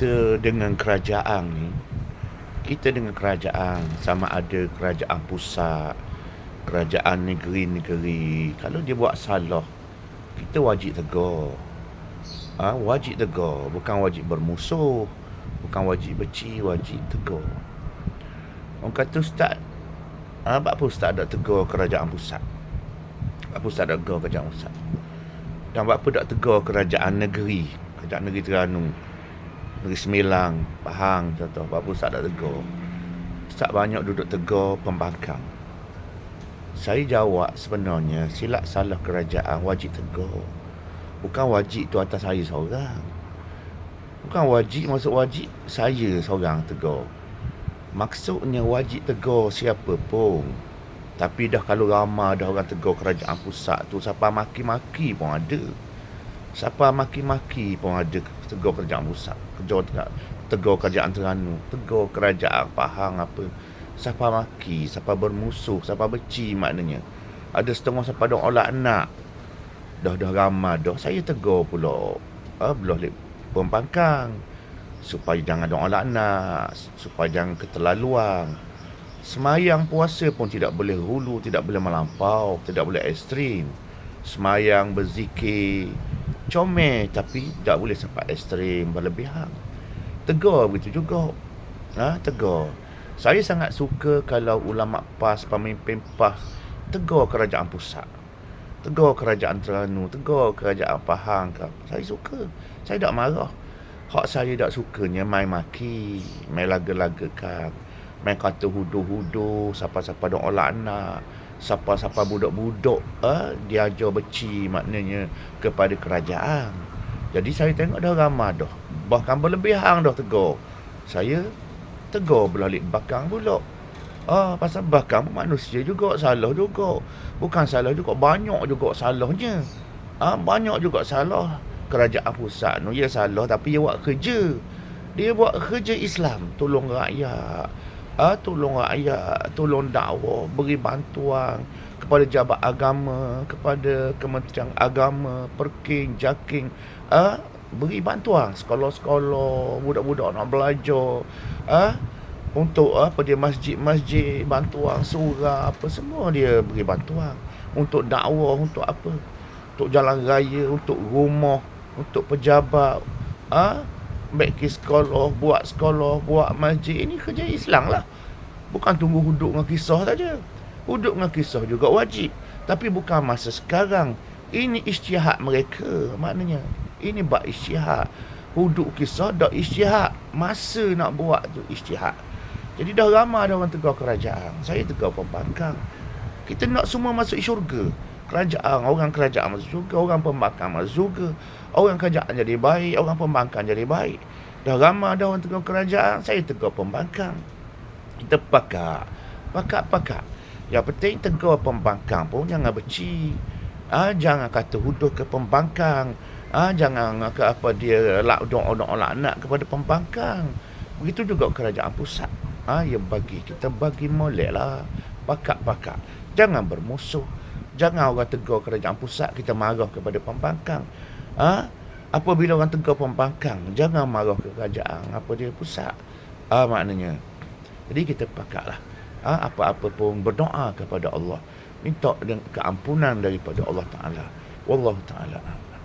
kita dengan kerajaan ni kita dengan kerajaan sama ada kerajaan pusat kerajaan negeri-negeri. Kalau dia buat salah kita wajib tegur. Ha, wajib tegur bukan wajib bermusuh bukan wajib benci wajib tegur. Orang kata ustaz ha, apa ustaz tak tegur kerajaan pusat? Apa ustaz tak tegur kerajaan pusat. Dan apa tak tegur kerajaan negeri kerajaan negeri Terengganu Negeri Semilang, Pahang contoh. Apa Ustaz tak tegur. Ustaz banyak duduk tegur pembangkang. Saya jawab sebenarnya silap salah kerajaan wajib tegur. Bukan wajib tu atas saya seorang. Bukan wajib masuk wajib saya seorang tegur. Maksudnya wajib tegur siapa pun. Tapi dah kalau ramai dah orang tegur kerajaan pusat tu siapa maki-maki pun ada. Siapa maki-maki pun ada tegur kerajaan pusat. Tegur, tegur kerajaan Terengganu. Tegur kerajaan Pahang apa. Siapa maki, siapa bermusuh, siapa benci maknanya. Ada setengah siapa dah olak nak. Dah dah ramai dah. Saya tegur pula. Ah, belah lip pembangkang. Supaya jangan ada olak nak. Supaya jangan keterlaluan. Semayang puasa pun tidak boleh hulu, tidak boleh melampau, tidak boleh ekstrim. Semayang berzikir, comel tapi tak boleh sampai ekstrim berlebihan. Tegur begitu juga. Ha, tegur. Saya sangat suka kalau ulama PAS, pemimpin PAS tegur kerajaan pusat. Tegur kerajaan Terengganu, tegur kerajaan Pahang ke. Saya suka. Saya tak marah. Hak saya tak sukanya main maki, main laga-lagakan, main kata hudu-hudu, siapa-siapa dok olak anak siapa-siapa budak-budak eh, dia ajar beci maknanya kepada kerajaan. Jadi saya tengok dah ramai dah. Bahkan berlebihan dah tegur. Saya tegur belalik bakang pula. Ah, pasal bakang manusia juga salah juga. Bukan salah juga banyak juga salahnya. Ah, banyak juga salah kerajaan pusat. Ya salah tapi dia buat kerja. Dia buat kerja Islam, tolong rakyat uh, tolong rakyat, tolong dakwah, beri bantuan kepada jabat agama, kepada Kementerian Agama, Perking, Jaking, uh, beri bantuan sekolah-sekolah, budak-budak nak belajar, uh, untuk uh, apa dia masjid-masjid, bantuan surah, apa semua dia beri bantuan. Untuk dakwah, untuk apa? Untuk jalan raya, untuk rumah, untuk pejabat, ah, uh, baik ke sekolah, buat sekolah, buat masjid. Ini kerja Islam lah. Bukan tunggu huduk dengan kisah saja. Huduk dengan kisah juga wajib. Tapi bukan masa sekarang. Ini istihad mereka. Maknanya, ini bak istihad. Huduk kisah, dah istihad. Masa nak buat tu istihad. Jadi dah ramai ada orang tegur kerajaan. Saya tegur pembangkang. Kita nak semua masuk syurga. Kerajaan, orang kerajaan masuk syurga. Orang pembangkang masuk syurga. Orang kerajaan jadi baik. Orang pembangkang jadi baik. Dah ramai ada orang tegur kerajaan. Saya tegur pembangkang kita pakak pakak-pakak yang penting tegur pembangkang pun jangan benci ah jangan kata huduh ke pembangkang ah jangan ke apa dia lak doa doa laknat kepada pembangkang begitu juga kerajaan pusat ah yang bagi kita bagi molek lah pakak-pakak jangan bermusuh jangan orang tegur kerajaan pusat kita marah kepada pembangkang ah apabila orang tegur pembangkang jangan marah ke kerajaan apa dia pusat ah maknanya jadi kita pakatlah ha, apa-apa pun berdoa kepada Allah. Minta keampunan daripada Allah Ta'ala. Wallahu Ta'ala.